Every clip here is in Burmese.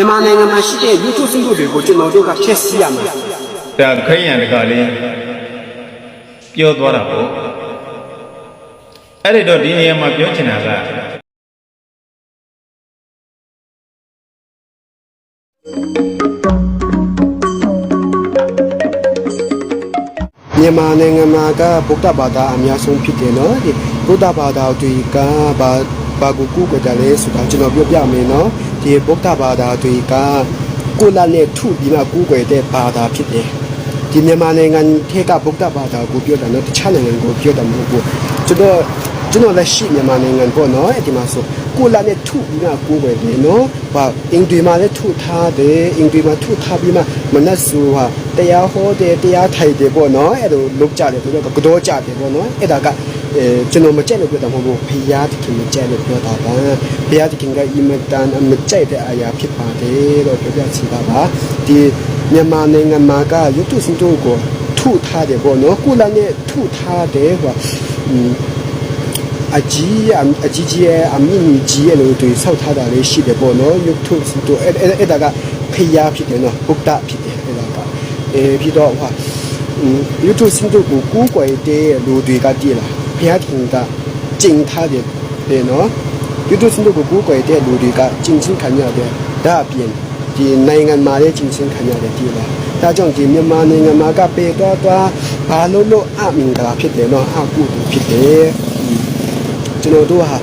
မြန်မာနိုင်ငံမှာရှိတဲ့လူထုစင်တို့တွေကိုကျွန်တော်တို့ကဖျက်ဆီးရမှာဒါခရိယန်တကလေးပြောသွားတာပေါ့အဲ့ဒီတော့ဒီနေရာမှာပြောချင်တာကမြန်မာနိုင်ငံမှာကဗုဒ္ဓဘာသာအများဆုံးဖြစ်တယ်နော်ဒီဗုဒ္ဓဘာသာတွေကဘာ ဘာကိုကူကြတယ်လဲဆိုတာကျွန်တော်ပြောပြမယ်နော်ဒီဗုဒ္ဓဘာသာတွေကကိုလာနဲ့ထုပြီးမှကူကြတဲ့ဘာသာဖြစ်တယ်ဒီမြန်မာနိုင်ငံထဲကဗုဒ္ဓဘာသာကိုပြောတာနော်တခြားနိုင်ငံကိုပြောတာမဟုတ်ဘူးကျွန်တော် ကျွန်တော်လည်းရှိမြန်မာနိုင်ငံပေါ့နော်အဲ့ဒီမှာဆိုကိုလာနဲ့ထုပြီးမှကူကြတယ်နော်ဘာအင်ဒီမှာလည်းထုထားတယ်အင်ဒီမှာထုထားပြီးမှမနက်ဆိုဟာတရားဟောတယ်တရားထိုင်တယ်ပေါ့နော်အဲ့လိုလုပ်ကြတယ်သူတို့ကကတော့ကြတယ်ပေါ့နော်အဲ့ဒါကအဲကျွန်တော်မကြိုက်လို့ပြောတာမဟုတ်ဘူးဖရာသခင်မကြိုက်လို့ပြောတာပါဖရာသခင်ကအင်မတန်အမကြိုက်တဲ့အရာဖြစ်ပါတယ်လို့ပြောပြချင်တာပါဒီမြန်မာနိုင်ငံမှာကရုပ်တုစင်တို့ကိုထုထားတယ်ပေါ့နော်ကိုလာနဲ့ထုထားတယ်ဟိုอืม အကြီးအအကြီးကြီးရဲ့အမြင့်ကြီးရဲ့လို့တွေဆောက်ထားတာလေးရှိတယ်ပေါ့နော်ရုပ်ထုစတို့အဲ့အဲ့အဲ့ဒါကဖျားဖြစ်တယ်နော်ဘုဒ္ဓဖြစ်တယ်အဲ့ဒါကအဲပြီးတော့ဟာရုပ်ထုစတို့ကိုကူးကွယ်တဲ့လူတွေကတည်လာဖျားခင်ကကျင့်ထားတယ်တဲ့နော်ရုပ်ထုစတို့ကိုကူးကွယ်တဲ့လူတွေကကျင့်ချင်းခံရတယ်ဒါအပြင်ဒီနိုင်ငံမှာလည်းကျင့်ချင်းခံရတယ်တည်လာဒါကြောင့်ဒီမြန်မာနိုင်ငံမှာကပေတော့တော့ဘာလို့လို့အမင်္ဂလာဖြစ်တယ်နော်အကုသိုလ်ဖြစ်တယ် ကျွန်တော်တို့ဟာ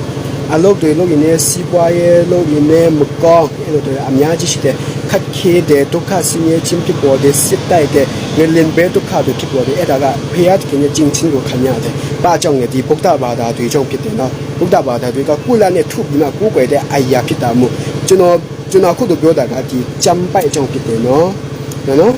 အလုပ်တွေလုပ်ရင်လည်းစီးပွားရေးလုပ်ရင်လည်းမကောင်းအဲ့လိုတွေအများကြီးရှိတယ်ခက်ခဲတဲ့ဒုက္ခဆင်းရဲခြင်းဖြစ်ပေါ်တဲ့စစ်တိုက်တဲ့ငလင်ဘဲဒုက္ခတွေဖြစ်ပေါ်တဲ့အဲ့ဒါကဖရာသခင်ရဲ့ကျင့်ချင်းကိုခံရတယ်။ဘာကြောင့်လဲဒီဗုဒ္ဓဘာသာတွေကြောင့်ဖြစ်တယ်နော်။ဗုဒ္ဓဘာသာတွေကကုလနဲ့ထုပြီးမှကိုးကွယ်တဲ့အရာဖြစ်တာမို့ကျွန်တော်ကျွန်တော်ခုတို့ပြောတာကဒီကြံပိုက်ကြောင့်ဖြစ်တယ်နော်။နော်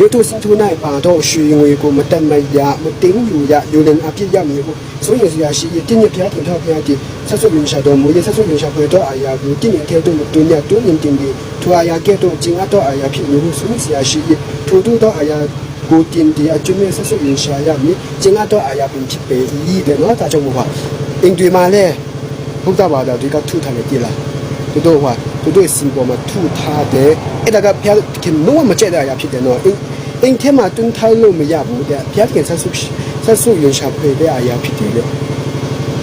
ရုပ်ထုစင်ထုနိုင်ပါတော့ရွှေငွေကိုမတက်မရမတင်းယူရယူလင်အပြစ်ရမည်ကို ဆိုရင်စရာရှိရင်တင်းရပြတင်ထောက်ပြတဲ့ဆက်ဆွရင်ရှာတော်မူရဆက်ဆွရင်ရှာဖွယ်တော့အာယာကိုတင်းရတဲ့တော့တွင်းရတွင်းရင်တင်ဒီထွာယာကဲ့တော့ကျင်းအပ်တော့အာယာဖြစ်နေလို့ဆိုရင်စရာရှိရင်ထို့တို့တော့အာယာကိုတင်ဒီအကျွမ်းဆက်ဆွရင်ရှာရမည်ကျင်းအပ်တော့အာယာပင်ဖြစ်ပေဤတဲ့နော်ဒါကြောင့်မို့ပါအင်တွေမှာလဲဘုရားဘာသာတွေကထုထားနေကြလားတို့တို့ဟာတို့တို့စင်ပေါ်မှာထုထားတယ်အဲ့ဒါကဘုရားခင်လုံးဝမကြက်တဲ့အရာဖြစ်တယ်နော်အင်းအင်းထဲမှာတွန်းထိုင်းလို့မရဘူးတဲ့ဘုရားခင်ဆက်ဆု ဆက်ဆုရင်ရှာဖွေတဲ့အရာဖြစ်တယ်လေ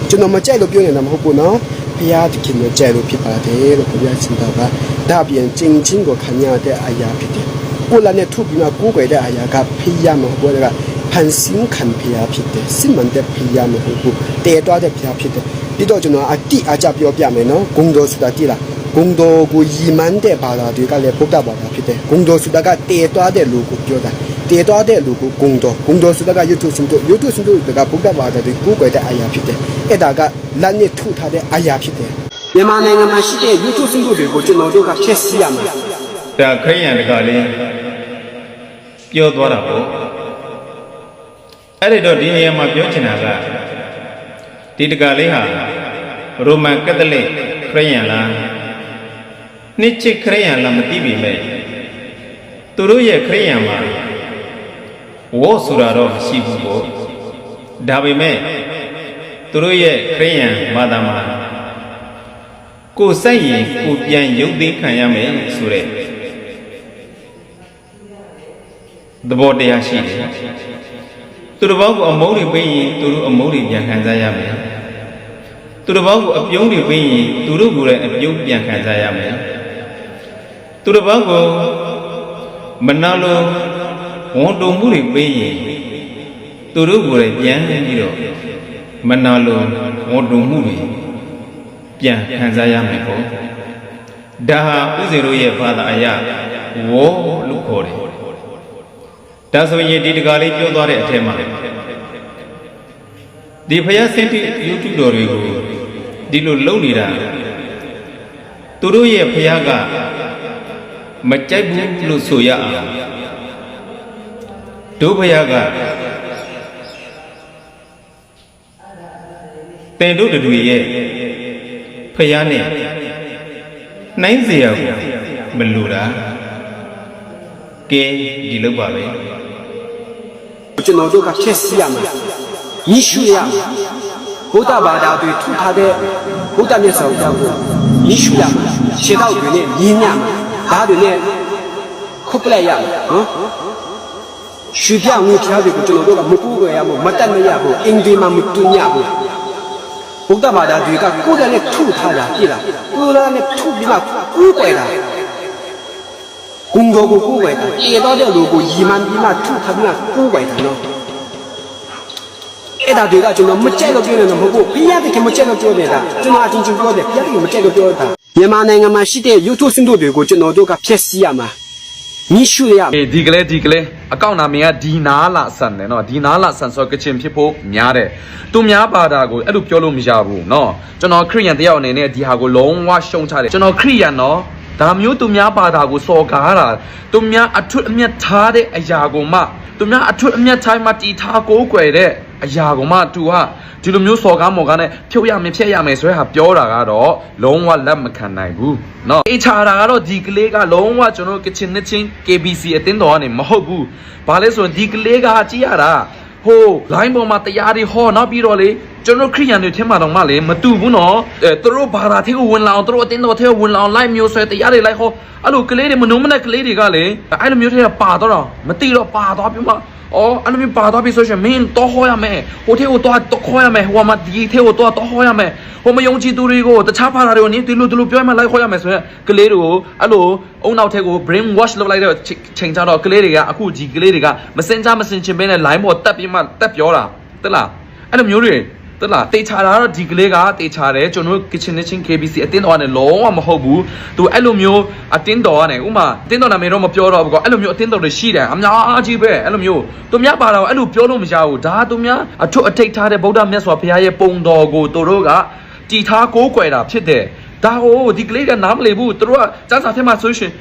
ကျွန်တော်မကြက်လို့ပြောနေတာမဟုတ်ဘူးနော်ဘုရားခင်ကိုကြက်လို့ဖြစ်ပါတယ်လို့ပြောချင်တာပါဒါပြင်ကျင့်ချင်းကိုခံရတဲ့အရာဖြစ်တယ်ကိုလာနဲ့ထုပြီးမှကိုးကွယ်တဲ့အရာကဖျားမဟုတ်ဘူးကဖန်ဆင်းခံဖျားဖြစ်တယ်စစ်မှန်တဲ့ဖျားမဟုတ်ဘူးတဲတွားတဲ့ဖျားဖြစ်တယ်ပြီးတော့ကျွန်တော်အတိအကျပြောပြမယ်နော်ဂုံတော်ဆိုတာတိလားဂုံတော်ကိုယီမန်းတဲ့ဘာသာတွေကလည်းဗုဒ္ဓဘာသာဖြစ်တယ်ဂုံတော်ဆိုတာကတည်သွားတဲ့လူကိုပြောတာ တည်သွားတဲ့လူကိုဂုံတော်ဂုံတော်ဆိုတာကယုတုစင်တို့ယုတုစင်တို့ကဗုဒ္ဓဘာသာတွေကိုယ်ကွယ်တဲ့အရာဖြစ်တယ်အဲ့ဒါကလက်နဲ့ထုထားတဲ့အရာဖြစ်တယ်မြန်မာနိုင်ငံမှာရှိတဲ့ယုတုစင်တို့တွေကိုကျွန်တော်တို့ကဖျက်ဆီးရမှာဒါခရိယန်တကလေးပြောသွားတာပေါ့အဲ့ဒီတော့ဒီနေရာမှာပြောချင်တာကဒီတကလေးဟာရိုမန်ကက်သလစ်ခရိယန်လားနှစ်ချစ်ခရိယန်လားမသိပေမဲ့သူတို့ရဲ့ခရိယန်မှာ ဝေါ်ဆိုတာတော့မရှိဘူးပေါ့ဒါပေမဲ့သူတို့ရဲ့ခရိယန်ဘာသာမှာကိုယ်စိုက်ရင်ကိုယ်ပြန်ရုပ်သိမ်းခံရမယ်ဆိုတဲ့သဘောတရားရှိတယ်သူတစ်ပေါက်ကိုအမုန်းတွေပေးရင်သူတို့အမုန်းတွေပြန်ခံစားရမယ်သူတစ်ပေါက်ကိုအပြုံးတွေပေးရင်သူတို့ကိုယ်လည်းအပြုံးပြန်ခံစားရမယ်သူတစ်ပေါက်ကိုမနာလို ဝန်တုံမှုတွေပေးရင်သူတို့ကိုယ်လည်းပြန်ပြီးတော့မနာလိုဝန်တုံမှုတွေပြန်ခံစားရမယ်ပေါ့ဒါဟာဥစဉ်တို့ရဲ့ဘာသာအရာဝေါ်လို့ခေါ်တယ်ဒါဆိုရင်ဒီတကားလေးပြောသွားတဲ့အထက်မှာဒီဖယားစင်တီ YouTube တော်တွေကိုဒီလိုလုံနေတာသူတို့ရဲ့ဖယားကမကြိုက်ဘူးလို့ဆိုရအောင် ဒုဖယားကတင်တို့တွေရဲ့ဖယားနဲ့နှိုင်းเสียကိုမလိုတာကဲဒီလောက်ပါပဲ ကျွန်တော်တို့ကဖျက်ဆီးရမှာညှိရှုရမှာဘုဒ္ဓဘာသာတွေထုထားတဲ့ဘုဒ္ဓမြတ်စွာဘုရားကို မီးရှူရမှာခြေတော့တွေနဲ့မြင်းညမှာဓာတ်တွေနဲ့ခုတ်ပလိုက်ရမှာနော် ရွှေပြငွေပြားတွေကိုကျွန်တော်တို့ကမကူကြရဘူးမတက်မရဘူးအင်ဒီမှာမတူညဘူးဘုဒ္ဓဘာသာတွေကကိုယ်တိုင်နဲ့ထုထားတာပြည်လားကိုယ်တိုင်နဲ့ထုပြီးမှကူးကွယ်တာဂုံတော်ကိုကူးကွယ်တာပြေတော့တဲ့လူကိုရီမန်ပြီးမှထုထားပြီးမှကူးကွယ်တာနော်အဲ့ဒါတွေကကျွန်တော်မကြိုက်လို့ပြောနေတော့မဟုတ်ဘူးဘုရားတခင်မကြိုက်လို့ပြောနေတာကျွန်တော်အချင်းချင်းပြောတယ်ဘုရားတခင်မကြိုက်လို့ပြောတာမြန်မာနိုင်ငံမှာရှိတဲ့ရုပ်ထုစင်တို့တွေကိုကျွန်တော်တို့ကဖျက်ဆီးရမှာမြှရှုရမှာအေးဒီကလေးဒီကလေး အကောင့်နာမည်ကဒီနာလာဆန်တယ်နော်ဒီနာလာဆန်ဆိုကချင်ဖြစ်ဖို့များတယ်သူများဘာသာကိုအဲ့လိုပြောလို့မရဘူးနော်ကျွန်တော်ခရိယန်တယောက်အနေနဲ့ဒီဟာကိုလုံးဝရှုံချတယ်ကျွန်တော်ခရိယန်နော်ဒါမျိုးသူများဘာသာကိုစော်ကားတာသူများအထွတ်အမြတ်ထားတဲ့အရာကိုမှ သူများအထွတ်အမြတ်ထားမှတီထားကိုးကွယ်တဲ့အရာကိုမှသူဟာဒီလိုမျိုးစော်ကားမော်ကားနဲ့ဖြုတ်ရမယ်ဖျက်ရမယ်ဆိုတဲ့ဟာပြောတာကတော့လုံးဝလက်မခံနိုင်ဘူးเนาะအေးချာတာကတော့ဒီကလေးကလုံးဝကျွန်တော်ကချင်နှစ်ချင်း KBC အတင်းတော်ကနေမဟုတ်ဘူးဘာလဲဆိုရင်ဒီကလေးကကြည့်ရတာ ဟို line ပေါ်မှာတရားတွေဟောနောက်ပြီးတော့လေကျွန်တော်ခရိယန်တွေထဲမှာတော့မလေမတူဘူးနော်အဲသူတို့ဘာသာထဲကိုဝင်လာအောင်သူတို့အတင်းတော်ထဲကိုဝင်လာအောင် line မျိုးဆွဲတရားတွေလိုက်ဟောအဲ့လိုကလေးတွေမနှုံမနဲ့ကလေးတွေကလေအဲ့လိုမျိုးထဲကပါတော့တော့မတိတော့ပါတော့ပြီးမှ အော်အဲ့လိုမျိုးပါတော့ပြီးဆိုရှင်မင်းတော့ဟောရမယ်ဟိုထဲကိုတော့တော့ခေါ်ရမယ်ဟိုမှာဒီထဲကိုတော့တော့ဟောရမယ်ဟိုမယုံကြည်သူတွေကိုတခြားဘာသာတွေကိုနင်းဒီလိုဒီလိုပြောမှလိုက်ခေါ်ရမယ်ဆိုရင်ကလေးတွေကိုအဲ့လိုအုံနောက်ထဲကို brain wash လုပ်လိုက်တဲ့ချိန်ကြတော့ကလေးတွေကအခုဒီကလေးတွေကမစင်ကြမစင်ချင်ပဲနဲ့ line ပေါ်တက်ပြီးမှတက်ပြောတာတက်လားအဲ့လိုမျိုးတွေ တက်လားတေချာတာတော့ဒီကလေးကတေချာတယ်ကျွန်တော် kitchen kitchen KBC အတင်းတော်ကနေလုံးဝမဟုတ်ဘူးသူအဲ့လိုမျိုးအတင်းတော်ကနေဥမာအတင်းတော်နာမည်တော့မပြောတော့ဘူးကွာအဲ့လိုမျိုးအတင်းတော်တွေရှိတယ်အများကြီးပဲအဲ့လိုမျိုးသူများပါတော့အဲ့လိုပြောလို့မရဘူးဒါသူများအထွတ်အထိတ်ထားတဲ့ဗုဒ္ဓမြတ်စွာဘုရားရဲ့ပုံတော်ကိုသူတို့ကတည်ထားကိုးကွယ်တာဖြစ်တယ်ဒါဟိုဒီကလေးကနားမလည်ဘူးသူတို့ကစမ်းစာထဲမှာဆိုရှင်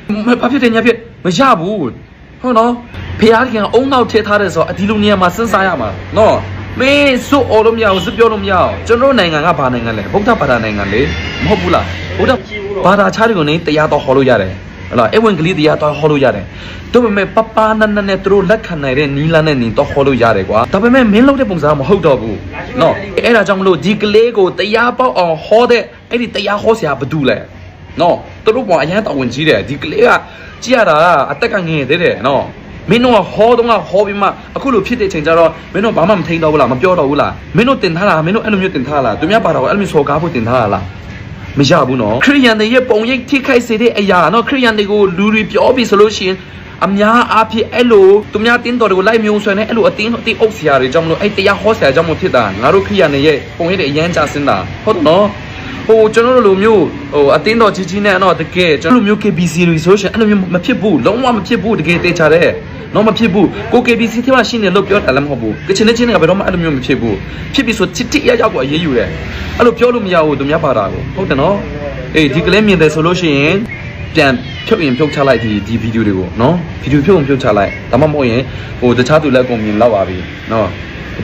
ဘာဖြစ်တယ်ညာဖြစ်မရဘူးဟုတ်နော်ဖះကအုံနောက်ထည့်ထားတဲ့ဆိုတော့ဒီလိုနေရာမှာစဉ်းစားရမှာနော် မင်းစွတ်အော်လို့မရဘူးစပြောလို့မရအောင်ကျွန်တော်နိုင်ငံကဘာနိုင်ငံလဲဗုဒ္ဓဘာသာနိုင်ငံလေမဟုတ်ဘူးလားဗုဒ္ဓဘာသာခြားတွေကိုနေတရားတော်ဟောလို့ရတယ်ဟလာအဝင်ကလေးတရားတော်ဟောလို့ရတယ်ဒါပေမဲ့ပပနန်းနန်းနဲ့သူတို့လက်ခံနိုင်တဲ့နီလာနဲ့နေတော့ဟောလို့ရတယ်ကွာဒါပေမဲ့မင်းလုပ်တဲ့ပုံစံကမဟုတ်တော့ဘူးနော်အဲ့ဒါကြောင့်မလို့ဒီကလေးကိုတရားပေါက်အောင်ဟောတဲ့အဲ့ဒီတရားဟောဆရာဘာတူလဲနော်သူတို့ပေါ်အရန်တော်ဝင်ကြီးတယ်ဒီကလေးကကြည့်ရတာအသက်ကငယ်သေးတယ်နော် မင်းတို့ကဟောတော့ကဟောပြီးမှအခုလိုဖြစ်တဲ့ချိန်ကျတော့မင်းတို့ဘာမှမထိန်တော့ဘူးလားမပြောတော့ဘူးလားမင်းတို့တင်ထားလားမင်းတို့အဲ့လိုမျိုးတင်ထားလားသူများပါတော့အဲ့လိုမျိုးစော်ကားဖို့တင်ထားလားမရဘူးနော်ခရိယန်တွေရဲ့ပုံရိပ်ထိခိုက်စေတဲ့အရာနော်ခရိယန်တွေကိုလူတွေပြောပြီးဆိုလို့ရှိရင်အများအားဖြင့်အဲ့လိုသူများတင်းတော်တွေကိုလိုက်မျိုးဆွဲနေအဲ့လိုအတင်းအတင်းအုပ်ဆရာတွေကြောင့်မလို့အဲ့တရားဟောဆရာကြောင့်မဖြစ်တာငါတို့ခရိယန်တွေရဲ့ပုံရိပ်တွေအရန်ကြဆင်းတာဟုတ်တယ်နော်ဟိုကျွန်တော်တို့လိုမျိုးဟိုအတင်းတော်ကြီးကြီးနဲ့တော့တကယ်ကျွန်တော်တို့မျိုး KBC တွေဆိုရှင်အဲ့လိုမျိုးမဖြစ်ဘူးလုံးဝမဖြစ်ဘူးတကယ်တေချာတ ယ်နော်မဖြစ်ဘူးကို KBC ထဲမှာရှိနေလို့ပြောတာလည်းမဟုတ်ဘူးကချင်နဲ့ချင်းကဘယ်တော့မှအဲ့လိုမျိုးမဖြစ်ဘူးဖြစ်ပြီဆိုချစ်တိရရောက်ကိုအေးအေးယူတယ်အဲ့လိုပြောလို့မရဘူးသူများပါတာကိုဟုတ်တယ်နော်အေးဒီကလေးမြင်တယ်ဆိုလို့ရှိရင်ပြန်ဖြုတ်ရင်ဖြုတ်ချလိုက်ဒီဒီဗီဒီယိုတွေကိုနော်ဗီဒီယိုဖြုတ်ရင်ဖြုတ်ချလိုက်ဒါမှမဟုတ်ရင်ဟိုတခြားသူလက်ကုန်မြင်လောက်ပါပြီနော်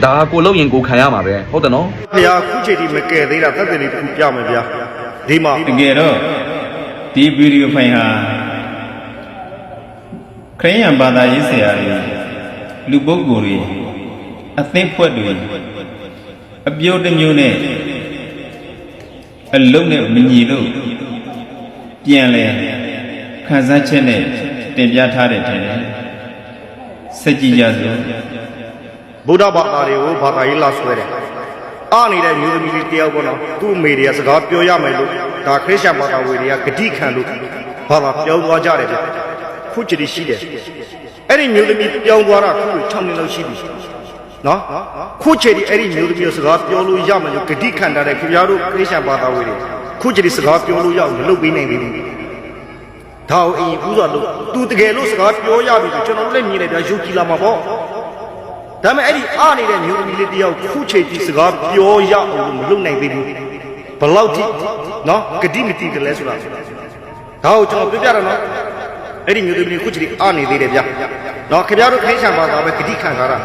ဒါကကိုလို့ရင်ကိုခံရမှာပဲဟုတ်တယ်နော်ဖះခုချိန်ထိမကယ်သေးတာသက်သေလေးတစ်ခုပြမယ်ဗျာဒီမှာတကယ်တော့ဒီဗီဒီယိုဖိုင်ဟာ ခရိယန်ဘာသာရေးဆရာတွေလူပုဂ္ဂိုလ်တွေအသင်းဖွဲ့တွေအပြုတ်တစ်မျိုးနဲ့အလုံးနဲ့မညီလို့ပြန်လဲခန်းစားချက်နဲ့တင်ပြထားတဲ့တဲ့စက်ကြည့်ကြစို့ဗုဒ္ဓဘာသာတွေကိုဘာသာရေးလာဆွဲတယ်အားနေတဲ့မျိုးသမီးလေးတယောက်ပေါ့နော်သူ့အမေတွေကစကားပြောရမယ်လို့ဒါခရစ်ယာန်ဘာသာဝင်တွေကဂတိခံလို့ဘာသာပြောသွားကြတယ်ဗျ ခုချိန်ထိရှိတယ်အဲ့ဒီမျိုးသမီးပြောင်းသွားတာခု6နှစ်လောက်ရှိပြီနော်ခုချိန်ထိအဲ့ဒီမျိုးသမီးကိုစကားပြောလို့ရမယ်လို့ဂတိခံထားတဲ့ခင်ဗျားတို့ခရစ်ယာန်ဘာသာဝင်တွေခုချိန်ထိစကားပြောလို့ရအောင်မလုပ်ပေးနိုင်သေးဘူးဒါကိုအရင်ဦးစွာလို့သူတကယ်လို့စကားပြောရပြီဆိုကျွန်တော်တို့လည်းမြင်လိုက်တာယုံကြည်လာမှာပေါ့ဒါပေမဲ့အဲ့ဒီအားနေတဲ့မျိုးသမီးလေးတယောက်ခုချိန်ကြီးစကားပြောရအောင်လို့မလုပ်နိုင်သေးဘူးဘယ်လောက်ထိနော်ဂတိမတိကလေးဆိုတာဒါကိုကျွန်တော်ပြောပြတာနော် အဲ့ဒီမျိုးသမီးလေးခုချိန်ကြီးအားနေသေးတယ်ဗျနော်ခင်ဗျားတို့ခိုင်းချံပါတာပဲဂတိခံထားတာ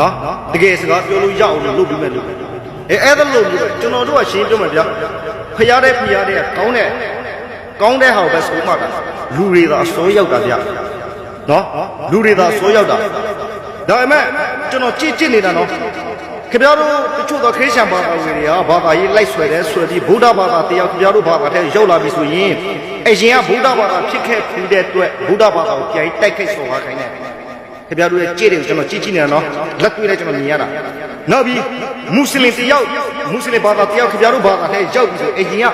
နော်တကယ်စကားပြောလို့ရအောင်လို့လုပ်ပြီးမဲ့လို့အဲအဲ့ဒါလို့ကျွန်တော်တို့ကရှင်းပြောမယ်ဗျဖျားတဲ့ဖျားတဲ့ကောင်းတဲ့ကောင်းတဲ့ဟာကိုပဲဆိုမှတာလူတွေသာစိုးရောက်တာဗျနော်လူတွေသာစိုးရောက်တာဒါပေမဲ့ကျွန်တော်ကြည့်ကြည့်နေတာနော် ခင်ဗျားတို့တချို့သောခရစ်ယာန်ဘာသာဝင်တွေကဘာသာရေးလိုက်ဆွဲတယ်ဆွဲပြီးဗုဒ္ဓဘာသာတရားခင်ဗျားတို့ဘာသာထဲရောက်လာပြီဆိုရင်အရင်ကဗုဒ္ဓဘာသာဖြစ်ခဲ့ပြီးတဲ့အတွက်ဗုဒ္ဓဘာသာကိုပြန်တိုက်ခိုက်ဆော်ကားခိုင်းတယ်ခင်ဗျားတို့ရဲ့ကြည့်တယ်ကျွန်တော်ကြည့်ကြည့်နေတော့လက်တွေ့နဲ့ကျွန်တော်မြင်ရတာနောက်ပြီးမွတ်စလင်တယောက်မွတ်စလင်ဘာသာတယောက်ခင်ဗျားတို့ဘာသာထဲရောက်ပြီဆိုအရင်က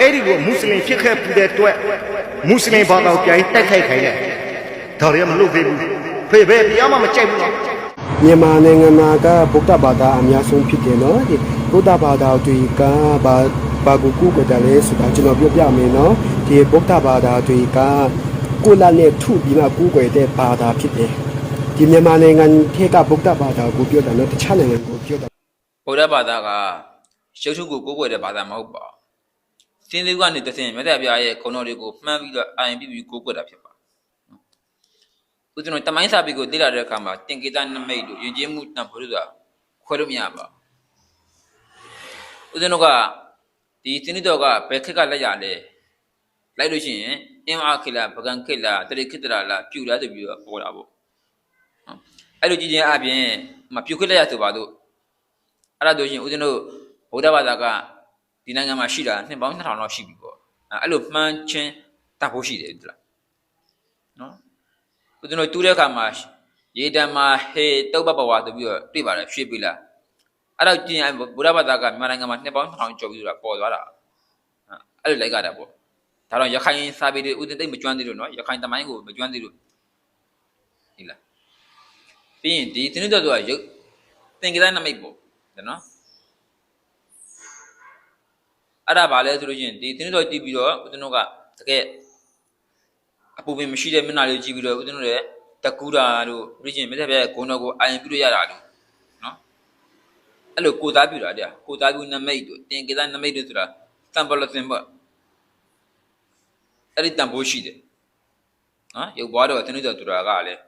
အဲ့ဒီကိုမွတ်စလင်ဖြစ်ခဲ့ပြီးတဲ့အတွက်မွတ်စလင်ဘာသာကိုပြန်တိုက်ခိုက်ခိုင်းတယ်ဒါတွေကမလုပ်သေးဘူးဖေဖေတရားမှမကြိုက်ဘူးနော် မြန်မာနိုင်ငံမှာကဗုဒ္ဓဘာသာအများဆုံးဖြစ်တယ်နော်ဒီဗုဒ္ဓဘာသာတွေကဘာဘာကိုကူကြတယ်လဲဆိုတာကျွန်တော်ပြောပြမယ်နော်ဒီဗုဒ္ဓဘာသာတွေကကိုလာနဲ့ထုပြီးမှကူကြတဲ့ဘာသာဖြစ်တယ်ဒီမြန်မာနိုင်ငံထဲကဗုဒ္ဓဘာသာကိုပြောတာနော်တခြားနိုင်ငံကိုပြောတာဗုဒ္ဓဘာသာကရုပ်ထုကိုကိုးကွယ်တဲ့ဘာသာမဟုတ်ပါဘူး။စင်းသေးကနေတဆင်မြတ်တဲ့ဘုရားရဲ့ဂုဏ်တော်တွေကိုမှန်းပြီးတော့အာရင်ပြပြီးကိုးကွယ်တာဖြစ်ပါ။ ဦးဇင်းတို့တမိုင်းစာပေကိုသိလာတဲ့အခါမှာတင်ကေတနမိတ်တို့ယဉ်ကျေးမှုတန်ဖိုးတို့ဆိုတာခွဲလို့မရပါဘူး။ဦးဇင်းတို့ကဒီစင်းတော်ကဘယ်ခက်ကလက်ရလဲ။လိုက်လို့ရှိရင်အင်းအားခေလာပကံခေလာတရိခိတရာလာပြူလာဆိုပြီးတော့ပေါ်တာပေါ့။နော်အဲ့လိုကြည့်ခြင်းအပြင်မပြူခေလက်ရဆိုပါတော့အဲ့ဒါတို့ရှင်ဦးဇင်းတို့ဗုဒ္ဓဘာသာကဒီနိုင်ငံမှာရှိတာနှစ်ပေါင်း2000လောက်ရှိပြီပေါ့အဲ့အဲ့လိုမှန်းချင်းတတ်ဖို့ရှိတယ်ဒီလားနော် ဦးဇင်းတို့တူးတဲ့အခါမှာရေတံမှာဟေတုတ်ပပဝါဆိုပြီးတော့တွေ့ပါတယ်ရွှေပြီလားအဲ့တော့ကျင်ဗုဒ္ဓဘာသာကမြန်မာနိုင်ငံမှာနှစ်ပေါင်း2000ကျော်ပြီဆိုတာပေါ်သွားတာအဲ့လိုလိုက်ကြတာပေါ့ဒါတော့ရခိုင်စာပေတွေဦးဇင်းသိမ့်မကျွမ်းသေးလို့နော်ရခိုင်တမိုင်းကိုမကျွမ်းသေးလို့ဒီလားပြီးရင်ဒီတင်းတော်ဆိုတာရုပ်သင်္ကေတနမိတ်ပေါ့ဒါနော်အဲ့ဒါဘာလဲဆိုလို့ချင်းဒီတင်းတော်ကြည့်ပြီးတော့ဦးဇင်းတို့ကတကယ် အပူပင်မရှိတဲ့မျက်နှာလေးကြည့်ပြီးတော့ဦးဇင်းတို့ရဲ့တကူတာတို့ပြချင်းမြတ်တဲ့ဘုရားဂုဏ်တော်ကိုအာရင်ပြုလို့ရတာလို့နော်အဲ့လိုကိုသားပြုတာတဲ့ကိုသားပြုနမိတ်တို့တင်ကေသနမိတ်တို့ဆိုတာတံပလသင်ပေါ့အဲ့ဒီတံပိုးရှိတယ်နော်ရုပ်ဘွားတော့တင်းတော်တူတာကလည်း